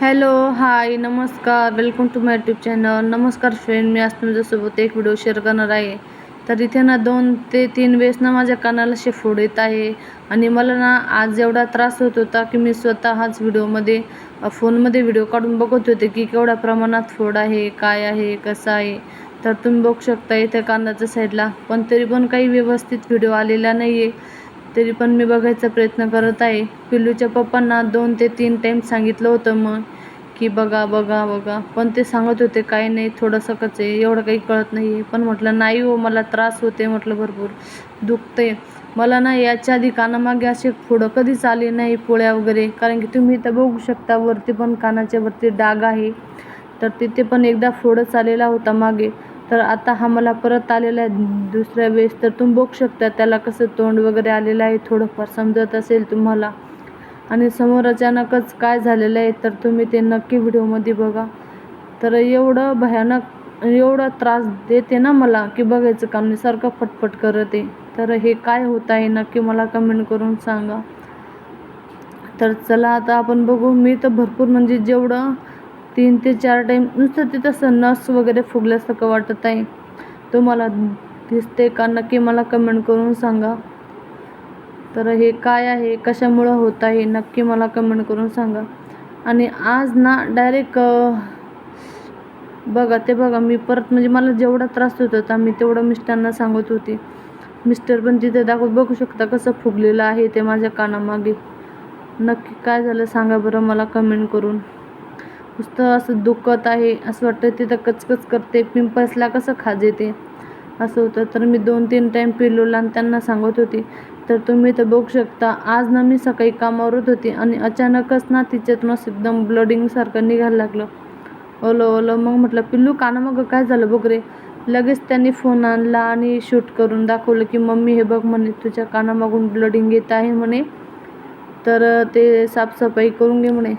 Hello hi नमस्कार. Welcome to my YouTube channel नमस्कार friend मी आज तुमच्यासोबत एक व्हिडिओ शेअर करणार आहे. तर इथे ना दोन ते तीन वेळेस ना माझ्या कानाला असे फोड येत आहे. आणि मला ना आज एवढा त्रास होत होता की मी स्वतःच व्हिडिओमध्ये फोनमध्ये व्हिडिओ काढून बघत होते की केवढ्या प्रमाणात फोड आहे काय आहे कसं आहे. तर तुम्ही बघू शकता इथे कानाच्या साईडला पण तरी पण काही व्यवस्थित व्हिडिओ आलेला नाही आहे तरी पण मी बघायचा प्रयत्न करत आहे. पिल्लूच्या पप्पांना दोन ते तीन टाईम सांगितलं होतं मग की बघा बघा बघा. पण ते सांगत होते काही नाही थोडंसं कच आहे एवढं काही कळत नाही आहे. पण म्हटलं नाही हो मला त्रास होते म्हटलं भरपूर दुखते मला ना याच्या आधी कानामागे असे फोडं कधीच आले नाही पोळ्या वगैरे. कारण की तुम्ही इथं बघू शकता वरती पण कानाच्या वरती डाग आहे. तर तिथे पण एकदा फोडच आलेला होता मागे. तर आता हा मला परत आलेला आहे. दुसऱ्या वेळेस तर तुम्ही बघू शकता त्याला कसं तोंड वगैरे आलेलं आहे. थोडंफार समजत असेल तुम्हाला. आणि समोर अचानकच काय झालेलं आहे तर तुम्ही ते नक्की व्हिडिओमध्ये बघा. तर एवढं भयानक एवढा त्रास देते ना मला की बघायचं काम नाही सारखं फटफट करत. आहे तर हे काय होत आहे नक्की मला कमेंट करून सांगा. तर चला आता आपण बघू. मी तर भरपूर म्हणजे जेवढं तीन ते चार टाईम नुसतं ते तसं नस वगैरे फुगल्यासारखं वाटत आहे. तुम्हाला दिसते का? नक्की मला कमेंट करून सांगा. तर हे काय आहे? कशामुळं होत आहे? नक्की मला कमेंट करून सांगा. आणि आज ना डायरेक्ट बघा ते बघा मी परत म्हणजे मला जेवढा त्रास होत होता मी तेवढं मिस्टरांना सांगत होते. मिस्टर पण तिथे दाखवत बघू शकता कसं फुगलेलं आहे ते माझ्या कानामागे. नक्की काय झालं सांगा बरं मला कमेंट करून. नुसतं असं दुखत आहे असं वाटतं तिथं कचकच करते पिंपल्सला कसं खाज येते? असं होतं. तर मी दोन तीन टाईम पिल्लूला आणि त्यांना सांगत होती. तर तुम्ही तर बघू शकता आज ना मी सकाळी कामावरत होती आणि अचानकच ना तिच्यातून असं एकदम ब्लडिंगसारखं निघायला लागलं. ओलं ओलं. मग म्हटलं पिल्लू कानामागं काय झालं बघ रे? लगेच त्यांनी फोन आणला आणि शूट करून दाखवलं की मम्मी हे बघ म्हणे तुझ्या कानामागून ब्लडिंग येत आहे म्हणे. तर ते साफसफाई करून घे म्हणे.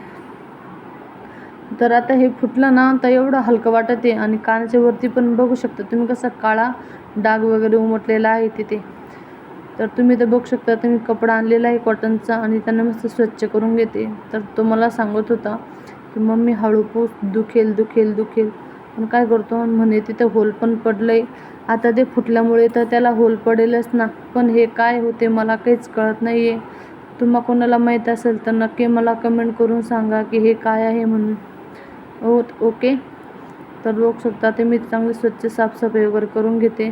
तर आता हे फुटलं ना तर एवढं हलकं वाटत आहे आणि कानाच्या वरती पण बघू शकता तुम्ही कसा काळा डाग वगैरे उमटलेला आहे तिथे. तर तुम्ही तर बघू शकता तुम्ही कपडा आणलेला आहे कॉटनचा आणि त्यांना मस्त स्वच्छ करून घेते. तर तो मला सांगत होता की मम्मी हळू पूस दुखेल दुखेल दुखेल. पण काय करतो म्हणे तिथं होल पण पडलं आहे आता ते फुटल्यामुळे तर त्याला होल पडेलच ना. पण हे काय होते मला काहीच कळत नाही आहे तुम्हा कोणाला माहीत असेल तर नक्की मला कमेंट करून सांगा की हे काय आहे म्हणून. Oh okay. तर लोकसत्ता शकता ते मी चांगली स्वच्छ साफसफाई वगैरे करून घेते.